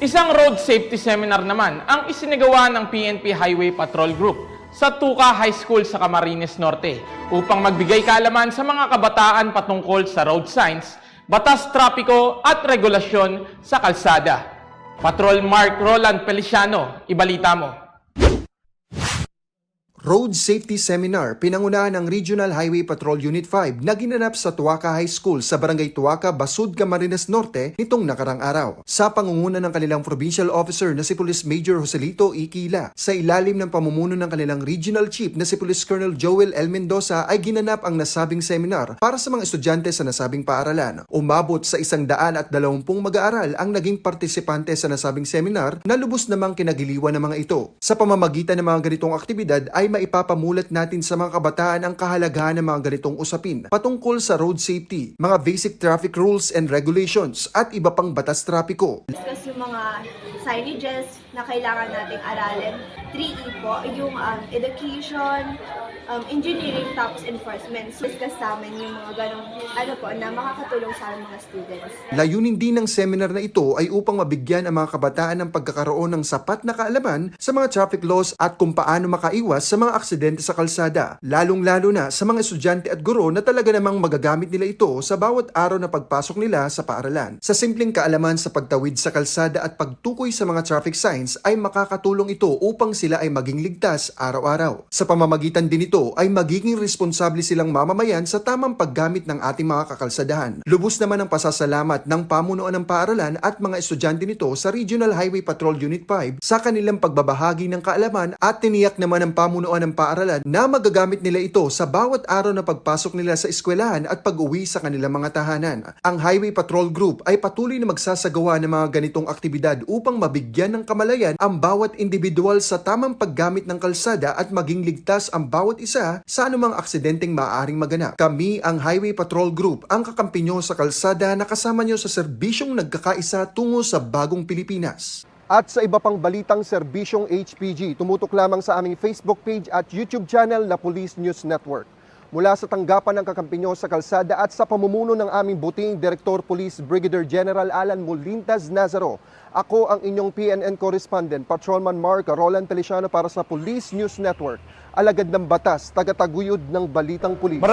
Isang road safety seminar naman ang isinagawa ng PNP Highway Patrol Group sa Tuca High School sa Camarines Norte upang magbigay kaalaman sa mga kabataan patungkol sa road signs, batas trapiko at regulasyon sa kalsada. Patrol Mark Roland Feliciano, ibalita mo. Road Safety Seminar pinangunahan ng Regional Highway Patrol Unit 5 na ginanap sa Tuaca High School sa Barangay Tuaca, Basud, Camarines Norte nitong nakarang araw. Sa pangunguna ng kanilang provincial officer na si Police Major Joselito Iquila, sa ilalim ng pamumuno ng kanilang Regional Chief na si Police Colonel Joel L. Mendoza ay ginanap ang nasabing seminar para sa mga estudyante sa nasabing paaralan. Umabot sa isang daan at dalawampung mag-aaral ang naging partisipante sa nasabing seminar na lubos namang kinagiliwan ng mga ito. Sa pamamagitan ng mga ganitong aktibidad ay maipapamulat natin sa mga kabataan ang kahalagahan ng mga ganitong usapin patungkol sa road safety, mga basic traffic rules and regulations at iba pang batas trapiko. discuss yung mga signages na kailangan nating aralin. 3E po, yung um, education, um, engineering, tapos enforcement. So, discuss sa yung mga ganong, ano po, na makakatulong sa mga students. Layunin din ng seminar na ito ay upang mabigyan ang mga kabataan ng pagkakaroon ng sapat na kaalaman sa mga traffic laws at kung paano makaiwas sa mga aksidente sa kalsada, lalong-lalo na sa mga estudyante at guro na talaga namang magagamit nila ito sa bawat araw na pagpasok nila sa paaralan. Sa simpleng kaalaman sa pagtawid sa kalsada at pagtukoy sa mga traffic signs ay makakatulong ito upang sila ay maging ligtas araw-araw. Sa pamamagitan din ito ay magiging responsable silang mamamayan sa tamang paggamit ng ating mga kakalsadahan. Lubos naman ang pasasalamat ng pamunuan ng paaralan at mga estudyante nito sa Regional Highway Patrol Unit 5 sa kanilang pagbabahagi ng kaalaman at tiniyak naman ng pamunuan ng paaralan na magagamit nila ito sa bawat araw na pagpasok nila sa eskwelahan at pag-uwi sa kanilang mga tahanan. Ang Highway Patrol Group ay patuloy na magsasagawa ng mga ganitong aktibidad upang mabigyan ng kamalayan ang bawat individual sa tamang paggamit ng kalsada at maging ligtas ang bawat isa sa anumang aksidenteng maaaring maganap. Kami ang Highway Patrol Group, ang kakampi nyo sa kalsada na kasama nyo sa serbisyong nagkakaisa tungo sa bagong Pilipinas. At sa iba pang balitang serbisyong HPG, tumutok lamang sa aming Facebook page at YouTube channel na Police News Network. Mula sa tanggapan ng kakampi sa kalsada at sa pamumuno ng aming buting Director Police Brigadier General Alan Molintas Nazaro, ako ang inyong PNN correspondent, Patrolman Mark Roland Feliciano para sa Police News Network. Alagad ng batas, tagataguyod ng balitang pulis.